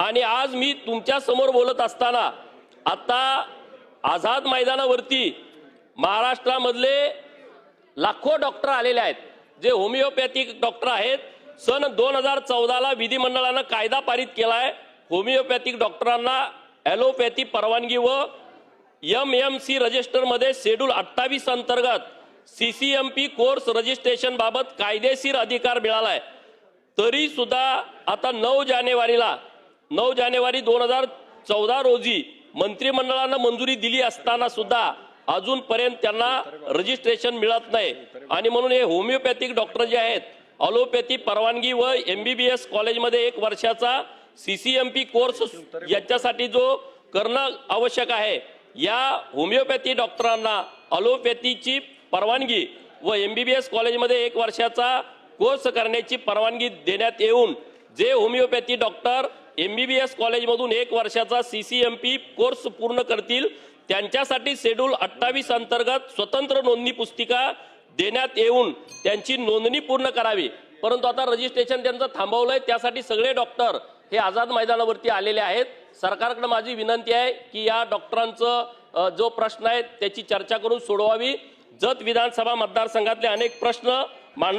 आणि आज मी तुमच्यासमोर बोलत असताना आता आझाद मैदानावरती महाराष्ट्रामधले लाखो डॉक्टर आलेले आहेत. जे होमिओपॅथिक डॉक्टर आहेत. सन दोन हजार चौदाला विधिमंडळानं कायदा पारित केला आहे होमिओपॅथिक डॉक्टरांना ॲलोपॅथी परवानगी व एम एम सी रजिस्टरमध्ये शेड्यूल अठ्ठावीस अंतर्गत C C M P course registration बाबत कायदेशीर अधिकार मिळाला आहे तरीसुद्धा आता नऊ जानेवारीला नऊ जानेवारी दोन हजार चौदा रोजी मंत्रिमंडळानं मंजुरी दिली असताना सुद्धा अजूनपर्यंत त्यांना रजिस्ट्रेशन मिळत नाही. आणि म्हणून हे होमिओपॅथिक डॉक्टर जे आहेत अलोपॅथी परवानगी व एम बी बी एस कॉलेजमध्ये एक वर्षाचा C C M P course याच्यासाठी जो करणं आवश्यक आहे. या होमिओपॅथी डॉक्टरांना अलोपॅथीची परवानगी व एम बी बी एस कॉलेजमध्ये एक वर्षाचा कोर्स करण्याची परवानगी देण्यात येऊन जे homeopathy doctor M B B S कॉलेजमधून एक वर्षाचा C C M P course पूर्ण करतील. त्यांच्यासाठी शेड्यूल अठ्ठावीस अंतर्गत स्वतंत्र नोंदणी पुस्तिका देण्यात येऊन त्यांची नोंदणी पूर्ण करावी. परंतु आता रजिस्ट्रेशन त्यांचं थांबवलंय. त्यासाठी सगळे डॉक्टर हे आझाद मैदानावरती आलेले आहेत. सरकारकडे माझी विनंती आहे की या डॉक्टरांचं जो प्रश्न आहे त्याची चर्चा करून सोडवावी. जत विधानसभा मतदारसंघातले अनेक प्रश्न मांडायचे